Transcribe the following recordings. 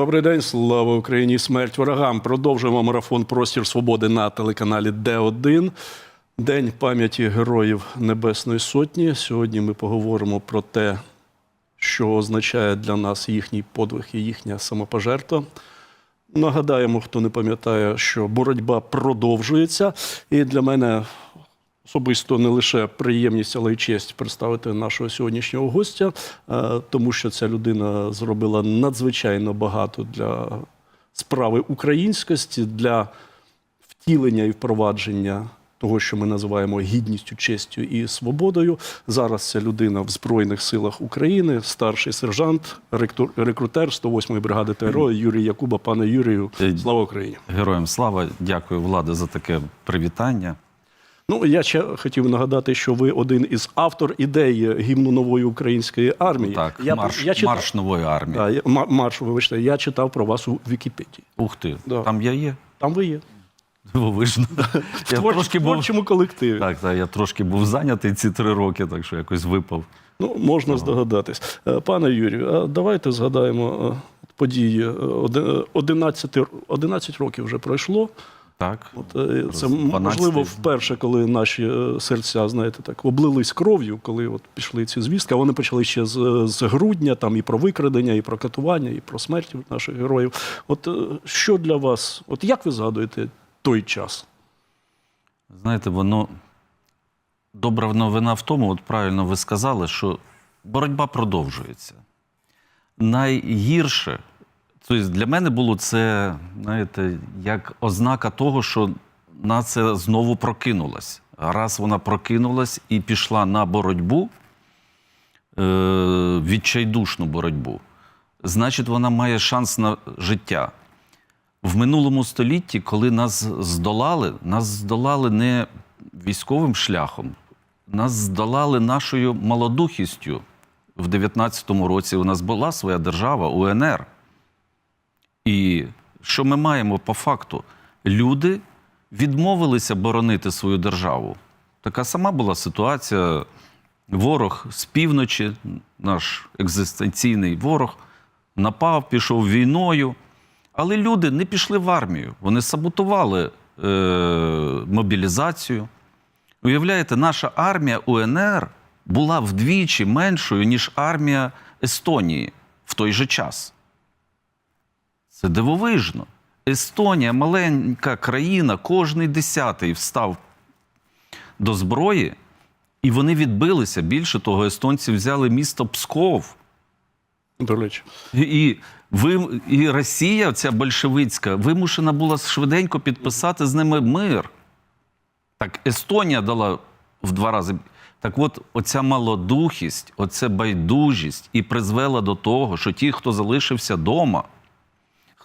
Добрий день, слава Україні, смерть ворогам. Продовжуємо марафон Простір Свободи на телеканалі Д1. День пам'яті героїв Небесної Сотні. Сьогодні ми поговоримо про те, що означає для нас їхній подвиг і їхня самопожертва. Нагадаємо, хто не пам'ятає, що боротьба продовжується. І для мене особисто не лише приємність, але й честь представити нашого сьогоднішнього гостя, е, тому що ця людина зробила надзвичайно багато для справи українськості, для втілення і впровадження того, що ми називаємо гідністю, честю і свободою. Зараз ця людина в Збройних силах України, старший сержант, рекрутер 108-ї бригади ТРО Юрій Якуба. Пане Юрію, Е, слава Україні! Героям слава, дякую влади за таке привітання. Ну я ще хотів нагадати, що ви один із автор ідеї гімну нової української армії. Так, я, марш, я читав, марш нової армії. Да, марш, вибачте, я читав про вас у Вікіпедії. Ух ти, Да. там я є. Там ви є. Дивовижно. В Я твор- трошки в був, творчому колективі. так, так, я трошки був зайнятий ці три роки, так що якось випав. Ну, можна здогадатись. Е, Пане Юрію, а давайте згадаємо е, події. Е, 11, 11 років вже пройшло. Так. От, е, це Роз- м- 12. можливо вперше, коли наші е, серця, знаєте, так облились кров'ю, коли от пішли ці звістки. А вони почали ще з, з грудня, там і про викрадення, і про катування, і про смерті наших героїв. От е, що для вас, от як ви згадуєте той час? Знаєте, воно добра новина в тому, от правильно ви сказали, що боротьба продовжується. Найгірше, тобто для мене було це, знаєте, як ознака того, що нація знову прокинулась. Раз вона прокинулась і пішла на боротьбу, е, відчайдушну боротьбу, значить, вона має шанс на життя. В минулому столітті, коли нас здолали, нас здолали не військовим шляхом, нас здолали нашою малодухістю. В 19-му році у нас була своя держава УНР. І що ми маємо по факту? Люди відмовилися боронити свою державу. Така сама була ситуація. Ворог з півночі, наш екзистенційний ворог, напав, пішов війною. Але люди не пішли в армію. Вони саботували е, мобілізацію. Уявляєте, наша армія УНР була вдвічі меншою, ніж армія Естонії в той же час. Це дивовижно. Естонія, маленька країна, кожний десятий встав до зброї, і вони відбилися. Більше того, естонці взяли місто Псков. До речі, І, ви, і Росія, ця большевицька, вимушена була швиденько підписати з ними мир. Так Естонія дала в два рази. Так от, оця малодухість, оця байдужість і призвела до того, що ті, хто залишився вдома,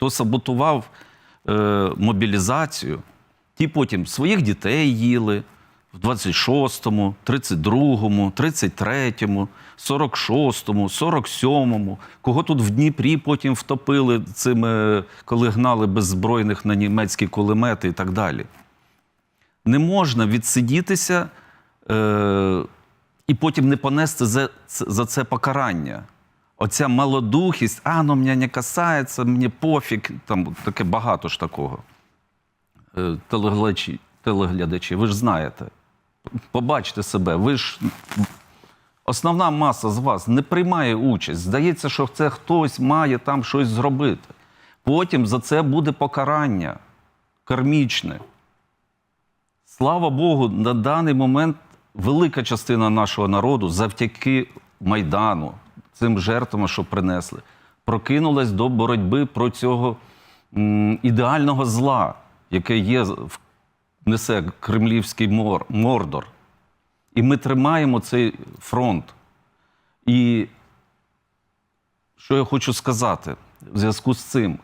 хто саботував е, мобілізацію, ті потім своїх дітей їли в 26-му, 32-му, 33-му, 46-му, 47-му. Кого тут в Дніпрі потім втопили цими, коли гнали беззбройних на німецькі кулемети і так далі. Не можна відсидітися е, і потім не понести за, за це покарання. Оця малодухість, а ну мене не касається, мені пофіг, там таке багато ж такого. Е, телеглядачі, телеглядачі, ви ж знаєте. Побачте себе, ви ж основна маса з вас не приймає участь. Здається, що це хтось має там щось зробити. Потім за це буде покарання кармічне. Слава Богу, на даний момент велика частина нашого народу завдяки Майдану, цим жертвам, що принесли, прокинулась до боротьби про цього ідеального зла, яке є, несе кремлівський мор, мордор. І ми тримаємо цей фронт. І що я хочу сказати в зв'язку з цим?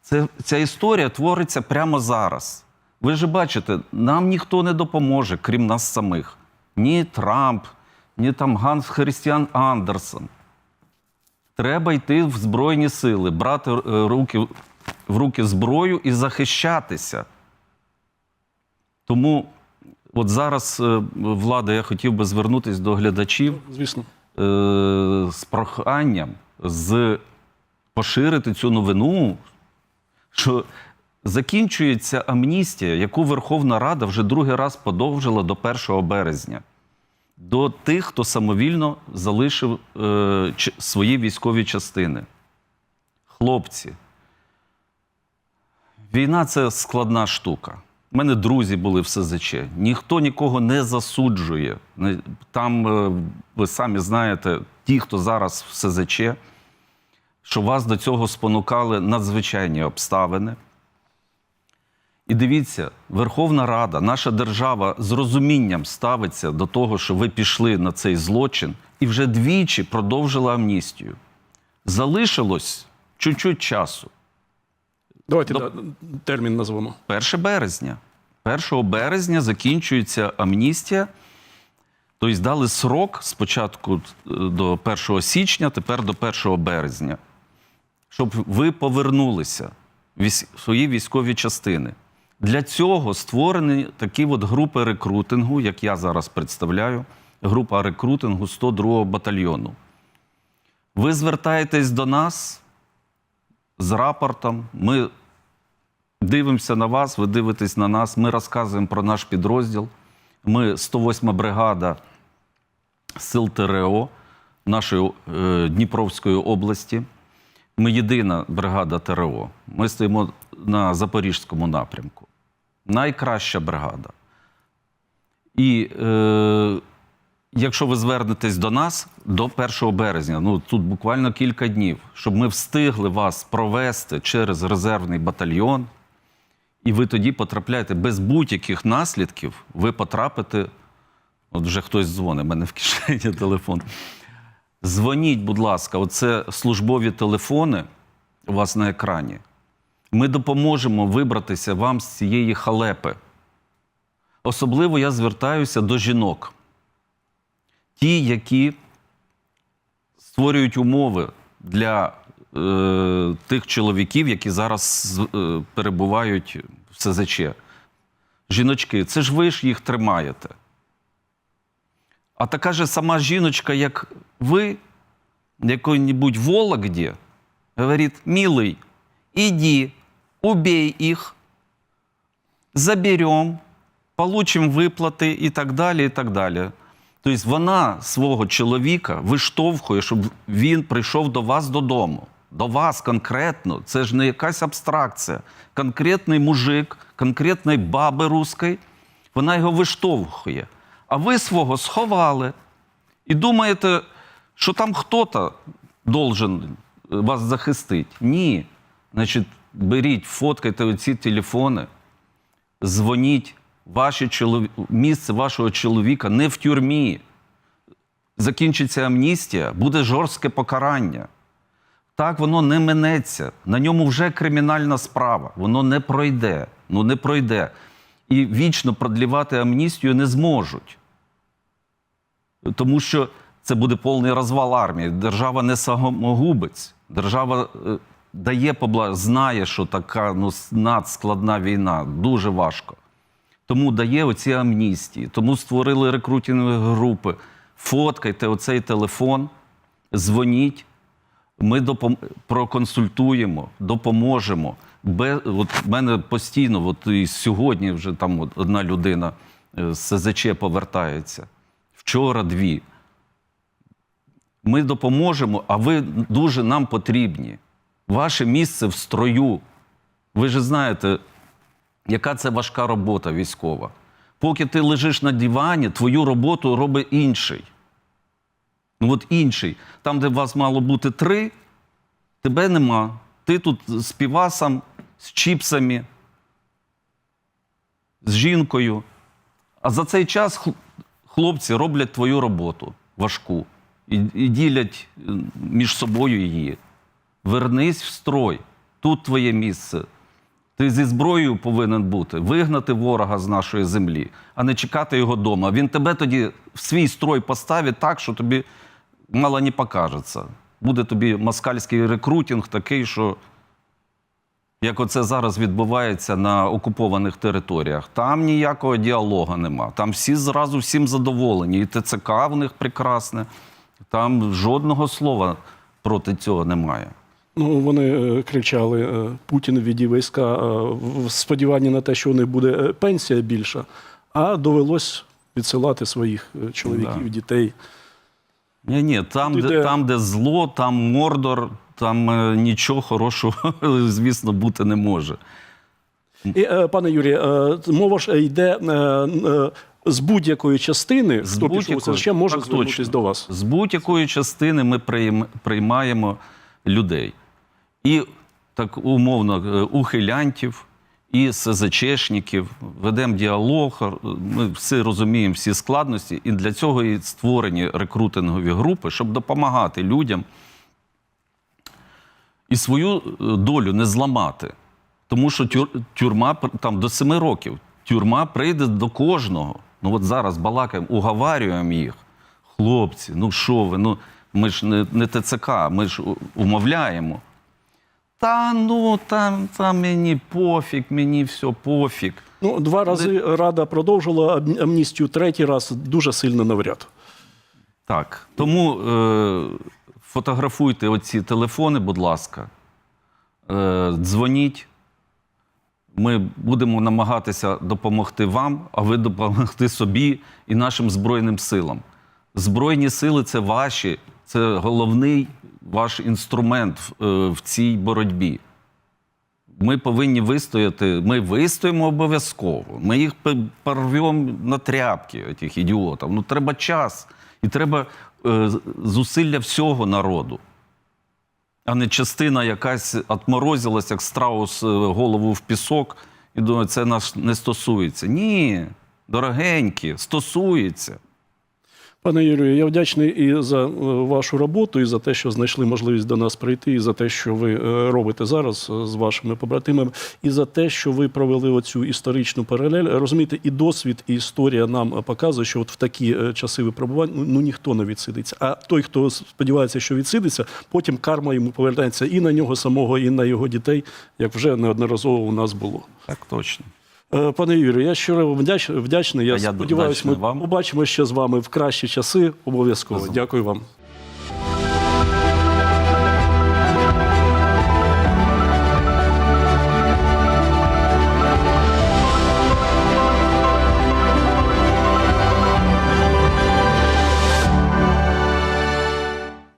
Це, ця історія твориться прямо зараз. Ви ж бачите, нам ніхто не допоможе, крім нас самих. Ні Трамп, ні там Ганс Христіан Андерсон. Треба йти в Збройні сили, брати е, руки, в руки зброю і захищатися. Тому от зараз, е, влада, я хотів би звернутися до глядачів звісно. е, з проханням, з поширити цю новину, що закінчується амністія, яку Верховна Рада вже другий раз подовжила до 1 березня. До тих, хто самовільно залишив е, свої військові частини. Хлопці, війна це складна штука. У мене друзі були в СЗЧ. Ніхто нікого не засуджує. Там, е, ви самі знаєте, ті, хто зараз в СЗЧ, що вас до цього спонукали надзвичайні обставини. І дивіться, Верховна Рада, наша держава з розумінням ставиться до того, що ви пішли на цей злочин, і вже двічі продовжила амністію. Залишилось чуть-чуть часу. Давайте До- термін назвемо. 1 березня. 1 березня закінчується амністія. Тобто дали срок спочатку е, до 1 січня, тепер до 1 березня, щоб ви повернулися в свої військові частини. Для цього створені такі от групи рекрутингу, як я зараз представляю, група рекрутингу 102 батальйону. Ви звертаєтесь до нас з рапортом. Ми дивимося на вас, ви дивитесь на нас. Ми розказуємо про наш підрозділ. Ми 108 бригада сил ТРО нашої е, Дніпровської області. Ми єдина бригада ТРО. Ми стоїмо на Запорізькому напрямку. Найкраща бригада. І е, якщо ви звернетесь до нас до 1 березня, ну тут буквально кілька днів, щоб ми встигли вас провести через резервний батальйон, і ви тоді потрапляєте без будь-яких наслідків, ви потрапите. От вже хтось дзвонить, в мене в кишені телефон. Дзвоніть, будь ласка, оце службові телефони у вас на екрані. Ми допоможемо вибратися вам з цієї халепи. Особливо я звертаюся до жінок. Ті, які створюють умови для е, тих чоловіків, які зараз е, перебувають в СЗЧ. Жіночки, це ж ви ж їх тримаєте. А така же сама жіночка, як ви, якой-нибудь в Вологде, говорит, милый, иди, убей их, заберем, получим виплати і так далі. і так далі. Тобто вона свого чоловіка виштовхує, щоб він прийшов до вас додому. До вас конкретно. Це ж не якась абстракція. Конкретний мужик, конкретної баби руської, вона його виштовхує. А ви свого сховали і думаєте, що там хто-то должен вас захистити. Ні. Значить, беріть, фоткайте оці телефони, дзвоніть. Ваші чолові... Місце вашого чоловіка не в тюрмі. Закінчиться амністія, буде жорстке покарання. Так воно не минеться. На ньому вже кримінальна справа. Воно не пройде. Ну не пройде. І вічно продлівати амністію не зможуть. Тому що це буде повний розвал армії. Держава не самогубець. Держава е, дає побла... знає, що така ну, надскладна війна, дуже важко. Тому дає оці амністії, тому створили рекрутингові групи. Фоткайте оцей телефон, дзвоніть, ми допом... проконсультуємо, допоможемо. Бе... От в мене постійно, от і сьогодні вже там одна людина е, з СЗЧ повертається. Вчора дві. Ми допоможемо, а ви дуже нам потрібні. Ваше місце в строю. Ви ж знаєте, яка це важка робота військова. Поки ти лежиш на дивані, твою роботу робить інший. Ну от інший. Там, де вас мало бути три, тебе нема. Ти тут з півасом, з чіпсами, з жінкою. А за цей час хлопці роблять твою роботу важку і, і ділять е, між собою її. Вернись в строй. Тут твоє місце. Ти зі зброєю повинен бути, вигнати ворога з нашої землі, а не чекати його вдома. Він тебе тоді в свій строй поставить так, що тобі мало не покажеться. Буде тобі москальський рекрутинг такий, що як оце зараз відбувається на окупованих територіях. Там ніякого діалогу нема. Там всі зразу всім задоволені. І ТЦК в них прекрасне. Там жодного слова проти цього немає. Ну, вони е, кричали: е, Путін віді війська е, в сподіванні на те, що у них буде пенсія більша, а довелось відсилати своїх чоловіків, Да. дітей. Ні, ні, там, де, де- там, де зло, там мордор, там нічого хорошого, звісно, бути не може. І, пане Юрію, е, мова ж йде з будь-якої частини, З хто пішов СЗЧ, може звернутися точно. до вас. З будь-якої частини ми приймаємо людей. І так умовно е, ухилянтів, і СЗЧшників, ведемо діалог. Ми всі розуміємо всі складності, і для цього і створені рекрутингові групи, щоб допомагати людям і свою е, долю не зламати. Тому що тюр, тюрма там до семи років. Тюрма прийде до кожного. Ну от зараз балакаємо, уговарюємо їх. Хлопці, ну що ви? Ну ми ж не, не ТЦК, ми ж умовляємо. Та ну там, там мені пофіг, мені все пофіг. Ну, два рази Рада продовжила амністію, третій раз дуже сильно навряд. Так. Тому е, фотографуйте оці телефони, будь ласка, е, дзвоніть. Ми будемо намагатися допомогти вам, а ви допомогти собі і нашим Збройним силам. Збройні сили це ваші, це головний ваш інструмент в, е, в цій боротьбі. Ми повинні вистояти. Ми вистоїмо обов'язково. Ми їх порвемо на тряпки, цих ідіотів. Ну треба час і треба е, зусилля всього народу. А не частина якась отморозилась, як страус е, голову в пісок, і думає, це нас не стосується. Ні, дорогенькі, стосується. Пане Юрію, я вдячний і за е, вашу роботу, і за те, що знайшли можливість до нас прийти, і за те, що ви е, робите зараз е, з вашими побратимами, і за те, що ви провели оцю історичну паралель. Розумієте, і досвід, і історія нам показує, що от в такі часи випробувань ну, ну ніхто не відсидиться. А той, хто сподівається, що відсидиться, потім карма йому повертається і на нього самого, і на його дітей, як вже неодноразово у нас було. Так точно. Е, Пане Юрію, я щиро вдяч, вдячний. Я я сподіваюся, ми вам. побачимо ще з вами в кращі часи. Обов'язково. Дякую вам.